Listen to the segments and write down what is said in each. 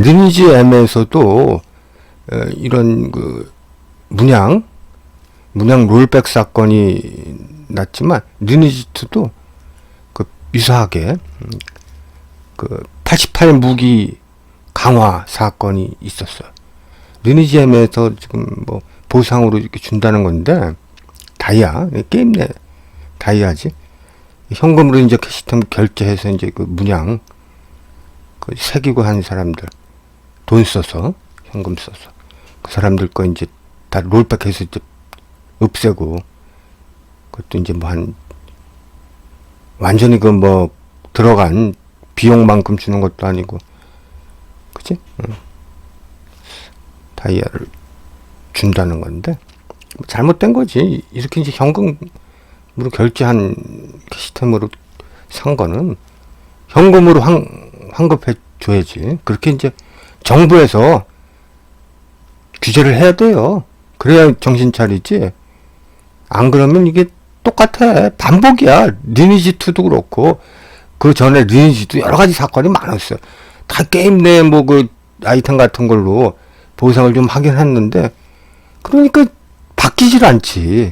리니지 M에서도 에, 이런 그 문양 문양 롤백 사건이 났지만 리니지2도 그 유사하게 음, 그88 무기 강화 사건이 있었어요. 리니지 M에서 지금 뭐 보상으로 이렇게 준다는 건데 다이아 게임 내 다이아지 현금으로 이제 캐시텀 결제해서 이제 그 문양 그 새기고 한 사람들 돈 써서 현금 써서. 그 사람들 거 이제 다 롤백해서 이제 없애고 그것도 이제 뭐 한 완전히 그 뭐 들어간 비용만큼 주는 것도 아니고. 그치? 응. 다이아를 준다는 건데. 뭐 잘못된 거지. 이렇게 이제 현금으로 결제한 시스템으로 산 거는 현금으로 환, 환급해 줘야지. 그렇게 이제 정부에서 규제를 해야 돼요. 그래야 정신 차리지. 안 그러면 이게 똑같아. 반복이야. 리니지2도 그렇고. 그 전에 리니지도 여러 가지 사건이 많았어요. 다 게임 내뭐그 아이템 같은 걸로 보상을 좀 하긴 했는데 그러니까 바뀌질 않지.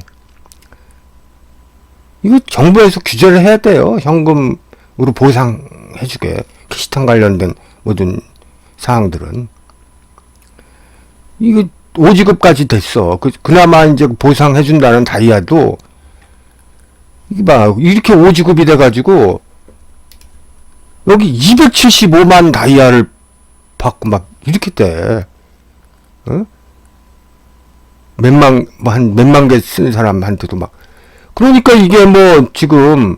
이거 정부에서 규제를 해야 돼요. 현금으로 보상해주게. 캐시탄 관련된 모든 사항들은 이거 5지급까지 됐어. 그, 그나마 이제 보상해준다는 다이아도 이게 봐 이렇게 5지급이 돼가지고 여기 275만 다이아를 받고 막 이렇게 돼. 어? 몇만 뭐 한 몇만 개 쓰는 사람한테도 막 그러니까 이게 뭐 지금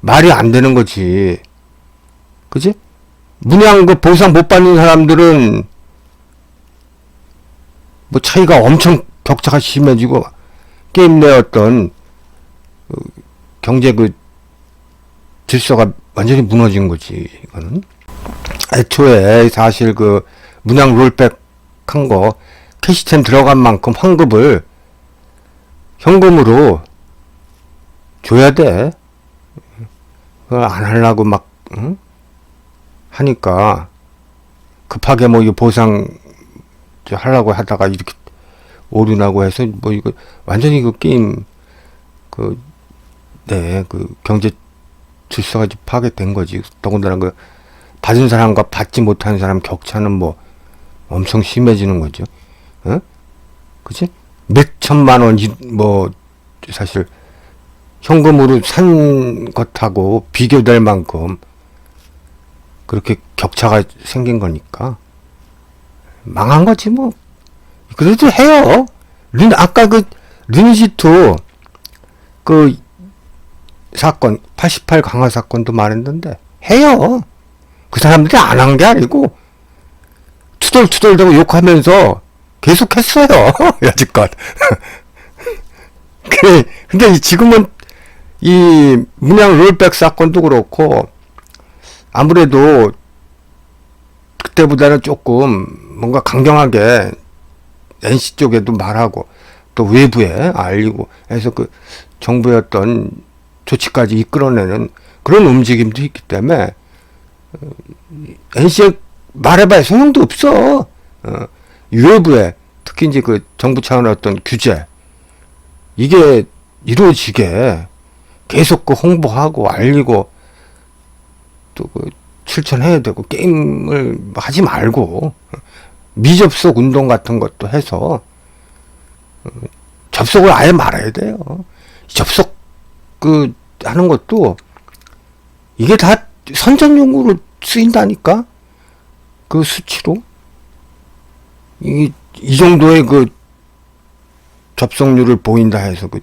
말이 안 되는 거지. 그지? 문양 그 보상 못 받는 사람들은 뭐 차이가 엄청 격차가 심해지고 게임 내 어떤 그 경제 그 질서가 완전히 무너진 거지 이거는 애초에 사실 그 문양 롤백 한 거 캐시템 들어간 만큼 환급을 현금으로 줘야 돼. 그걸 안 하려고 막 응? 하니까 급하게 뭐 이거 보상 저 하려고 하다가 이렇게 오류 나고 해서 뭐 이거 완전히 그 게임 그 네, 그 경제 질서가 파괴된 거지. 더군다나 그 받은 사람과 받지 못하는 사람 격차는 뭐 엄청 심해지는 거죠. 어? 그치? 몇 천만 원, 이- 뭐, 사실, 현금으로 산 것하고 비교될 만큼 그렇게 격차가 생긴 거니까. 망한 거지, 뭐. 그래도 해요. 린, 아까 그, 리니지2, 그, 사건, 88 강화 사건도 말했는데, 해요. 그 사람들이 안 한 게 아니고, 투덜투덜대고 욕하면서 계속 했어요. 여지껏. 그래, 근데 지금은 이 문양 롤백 사건도 그렇고, 아무래도 그때보다는 조금 뭔가 강경하게 NC 쪽에도 말하고, 또 외부에 알리고 해서 그 정부의 어떤 조치까지 이끌어내는 그런 움직임도 있기 때문에, NC에 말해봐야 소용도 없어. 어, 외부에 특히 이제 그 정부 차원의 어떤 규제 이게 이루어지게 계속 그 홍보하고 알리고 또그 실천해야 되고 게임을 하지 말고 미접속 운동 같은 것도 해서 어, 접속을 아예 말아야 돼요. 접속 그 하는 것도 이게 다 선전용으로 쓰인다니까 그 수치로 이, 이 정도의 그 접속률을 보인다 해서 그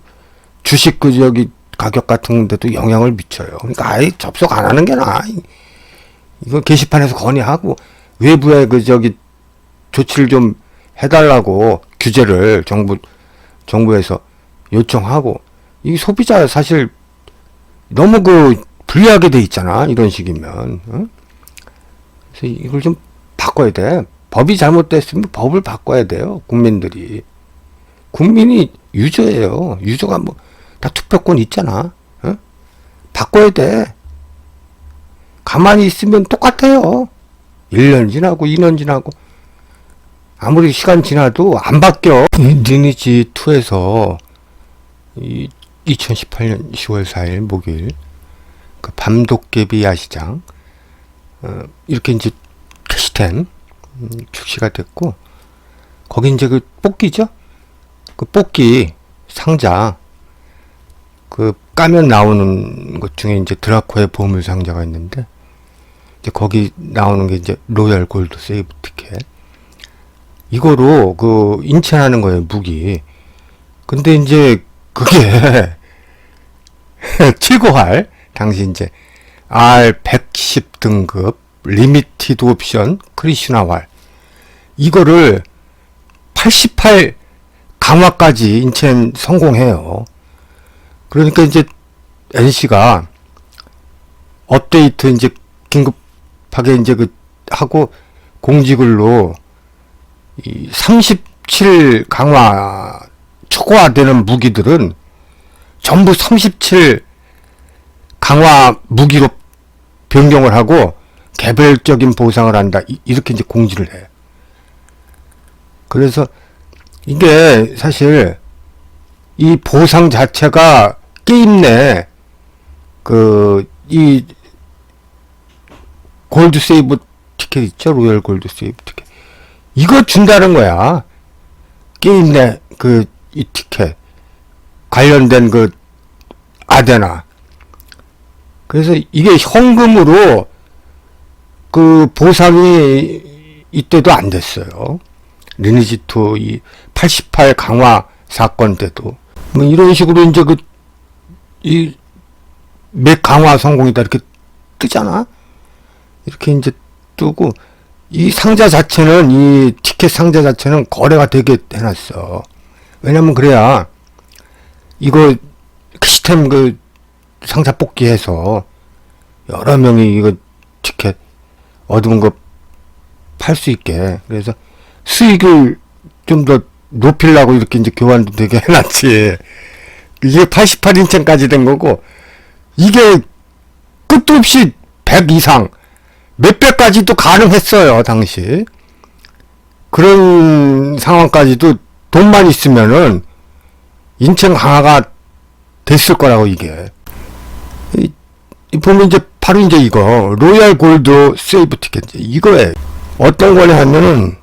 주식 그 저기 가격 같은 데도 영향을 미쳐요. 그러니까 아예 접속 안 하는 게 나아. 이거 게시판에서 건의하고 외부에 그 저기 조치를 좀 해달라고 규제를 정부 정부에서 요청하고 이 소비자 사실 너무 그 불리하게 돼 있잖아 이런 식이면 어? 그래서 이걸 좀 바꿔야 돼 법이 잘못됐으면 법을 바꿔야 돼요 국민들이 국민이 유저예요 유저가 뭐 다 투표권 있잖아 어? 바꿔야 돼 가만히 있으면 똑같아요 1년 지나고 2년 지나고 아무리 시간 지나도 안 바뀌어. 이 리니지 2에서 이 2018년 10월 4일 목요일 그 밤도깨비 야시장 어, 이렇게 이제 게시템 음, 출시가 됐고 거기 이제 그 뽑기죠. 그 뽑기 상자 그 까면 나오는 것 중에 이제 드라코의 보물 상자가 있는데 이제 거기 나오는 게 이제 로얄 골드 세이브 티켓. 이거로 그 인체하는 거예요 무기. 근데 이제 그게 최고할 당시 이제 R110 등급 리미티드 옵션 크리슈나 활 이거를 88 강화까지 인첸 성공해요. 그러니까 이제 NC가 업데이트 이제 긴급하게 이제 그 하고 공지글로 이 37 강화 초과되는 무기들은 전부 37 강화 무기로 변경을 하고 개별적인 보상을 한다. 이- 이렇게 이제 공지를 해요. 그래서 이게 사실 이 보상 자체가 게임 내 그 이 골드 세이브 티켓 있죠? 로열 골드 세이브 티켓. 이거 준다는 거야. 게임 내 그 이 티켓 관련된 그 아데나. 그래서 이게 현금으로 그 보상이 이때도 안 됐어요. 리니지2 이 88 강화 사건 때도 뭐 이런 식으로 이제 그 이 맥 강화 성공이다 이렇게 뜨잖아. 이렇게 이제 뜨고 이 상자 자체는 이 티켓 상자 자체는 거래가 되게 해놨어. 왜냐면 그래야 이거 시스템 그 상자 뽑기해서 여러 명이 이거 티켓 얻은 거 팔 수 있게 그래서 수익을 좀더 높이려고 이렇게 이제 교환도 되게 해놨지. 이게 88인칭까지 된 거고, 이게 끝도 없이 100 이상, 몇 배까지도 가능했어요, 당시. 그런 상황까지도 돈만 있으면은 인천 강화가 됐을 거라고, 이게. 이, 이 보면 이제 바로 이제 이거, 로얄 골드 세이브 티켓, 이거에 어떤 거냐 하면은,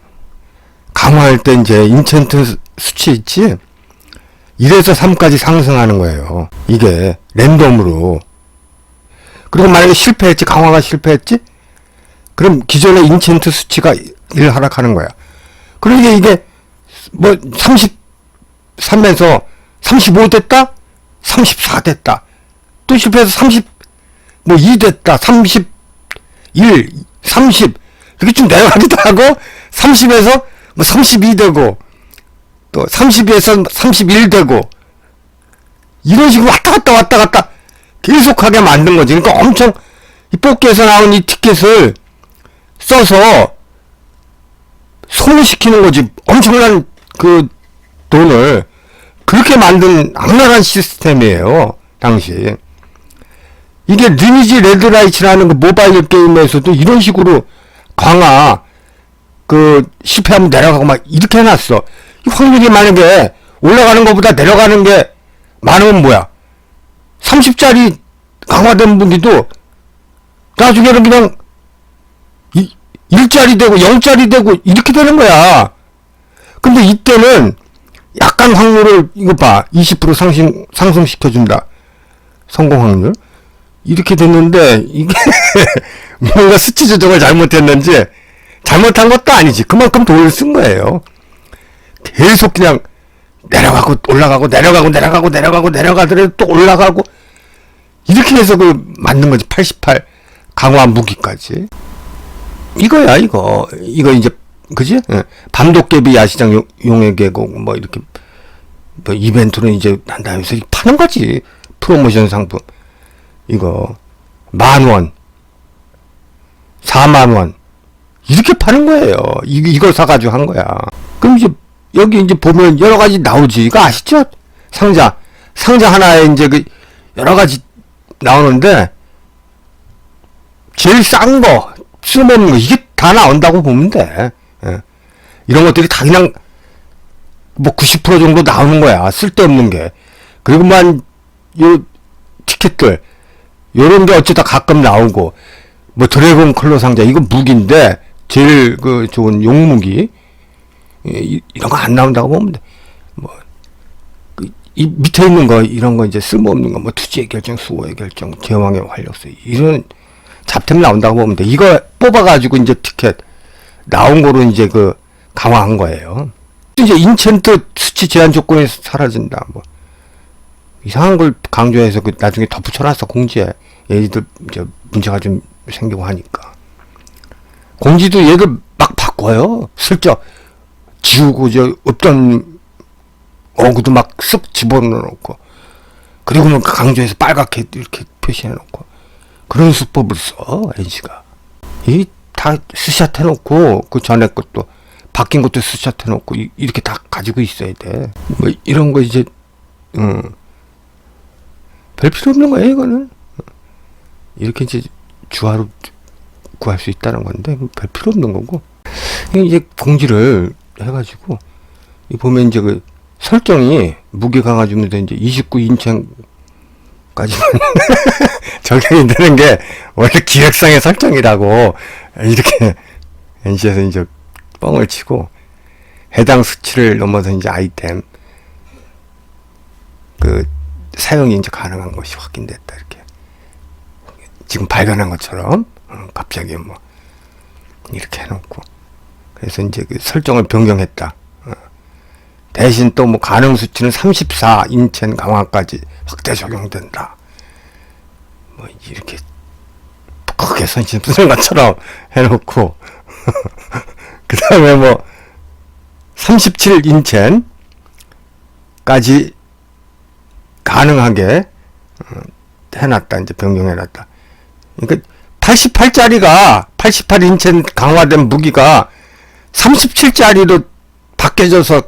강화할 때 이제 인챈트 수- 수치 있지? 1에서 3까지 상승하는 거예요. 이게 랜덤으로. 그리고 만약에 실패했지, 강화가 실패했지? 그럼 기존의 인챈트 수치가 1 하락하는 거야. 그러니까 이게 뭐 33에서 35 됐다? 34 됐다. 또 실패해서 30, 뭐 2 됐다. 31, 30. 이렇게 좀 내려가기도 하고, 30에서 뭐 32 되고, 또 32에서 31 되고, 이런 식으로 왔다 갔다 왔다 갔다 계속하게 만든 거지. 그러니까 엄청 이 뽑기에서 나온 이 티켓을 써서 소모시키는 거지. 엄청난 그 돈을 그렇게 만든 악랄한 시스템이에요. 당시. 이게 리니지 레드라이츠라는 그 모바일 게임에서도 이런 식으로 강화 그 실패하면 내려가고 막 이렇게 해놨어. 이 확률이 만약에 올라가는 것보다 내려가는 게 많으면 뭐야? 30짜리 강화된 무기도 나중에는 그냥 이, 1짜리 되고 0짜리 되고 이렇게 되는 거야. 근데 이때는 약간 확률을 이거 봐. 20% 상승 상승시켜 준다. 성공 확률. 이렇게 됐는데 이게 뭔가 수치 조정을 잘못했는지 잘못한 것도 아니지. 그만큼 돈을 쓴 거예요. 계속 그냥 내려가고 올라가고 내려가고 내려가고 내려가고 내려가더라도 또 올라가고 이렇게 해서 그 만든 거지. 88 강화 무기까지. 이거야 이거. 이거 이제 그지? 예. 밤도깨비 야시장 용- 용의 계곡 뭐 이렇게 뭐 이벤트는 이제 한다 해서 파는 거지. 프로모션 상품. 이거 만 원, 4만 원 이렇게 파는 거예요. 이, 이걸 사가지고 한 거야. 그럼 이제 여기 이제 보면 여러 가지 나오지. 이거 아시죠? 상자 상자 하나에 이제 그 여러 가지 나오는데 제일 싼 거, 쓸모없는 거 이게 다 나온다고 보면 돼. 예. 이런 것들이 다 그냥 뭐 90% 정도 나오는 거야. 쓸데없는 게. 그리고만 요 티켓들 요런 게 어쩌다 가끔 나오고 뭐 드래곤 컬러 상자 이거 무기인데 제일 그 좋은 용무기 예, 이- 이런 거 안 나온다고 보면 돼. 뭐, 그, 이 밑에 있는 거, 이런 거 이제 쓸모없는 거, 뭐, 투지의 결정, 수호의 결정, 제왕의 활력소, 이런 잡템 나온다고 보면 돼. 이거 뽑아가지고 이제 티켓 나온 거로 이제 그 강화한 거예요. 이제 인챈트 수치 제한 조건이 사라진다, 뭐. 이상한 걸 강조해서 그 나중에 덧붙여놨어, 공지에. 얘들 이제 문제가 좀 생기고 하니까. 공지도 얘를 막 바꿔요. 슬쩍. 지우고 저 없던 어구도 막 쓱 집어넣어놓고. 그리고는 강조해서 빨갛게 이렇게 표시해놓고. 그런 수법을 써 NC가. 이 다 스샷 해놓고 그 전에 것도 바뀐 것도 스샷 해놓고 이- 이렇게 다 가지고 있어야 돼 뭐 이런 거 이제 음, 별 필요 없는 거예요 이거는. 이렇게 이제 주화로 구할 수 있다는 건데 별 필요 없는 거고. 이제 공지를 해가지고 이 보면 이제 그 설정이 무게 강화주면서 이제 29인칭까지만 적용이 되는 게 원래 기획상의 설정이라고 이렇게 NC에서 이제 뻥을 치고 해당 수치를 넘어서 이제 아이템 그 사용이 이제 가능한 것이 확인됐다 이렇게. 지금 발견한 것처럼. 어, 갑자기 뭐 이렇게 해놓고 그래서 이제 그 설정을 변경했다. 어. 대신 또 뭐 가능 수치는 34 인첸 강화까지 확대 적용된다. 뭐 이렇게 크게 선심 쓰는 것처럼 해놓고 그 다음에 뭐 37 인첸까지 가능하게 어, 해놨다 이제 변경해놨다. 그러니까 88짜리가 88 인첸 강화된 무기가 37짜리로 바뀌어져서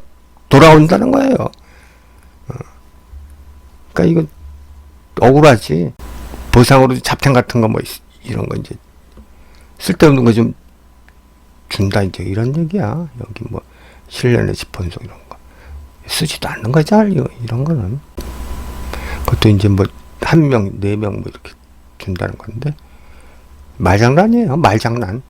돌아온다는 거예요. 어. 그러니까 이거 억울하지. 보상으로 잡템 같은 거 뭐 이런 거 이제 쓸데없는 거 좀 준다 이제 이런 얘기야. 여기 뭐 실내내 지폰소 이런 거 쓰지도 않는. 이거 이런 거는 그것도 이제 뭐 한 명, 네 명 뭐 이렇게 준다는 건데 말장난이에요. 말장난.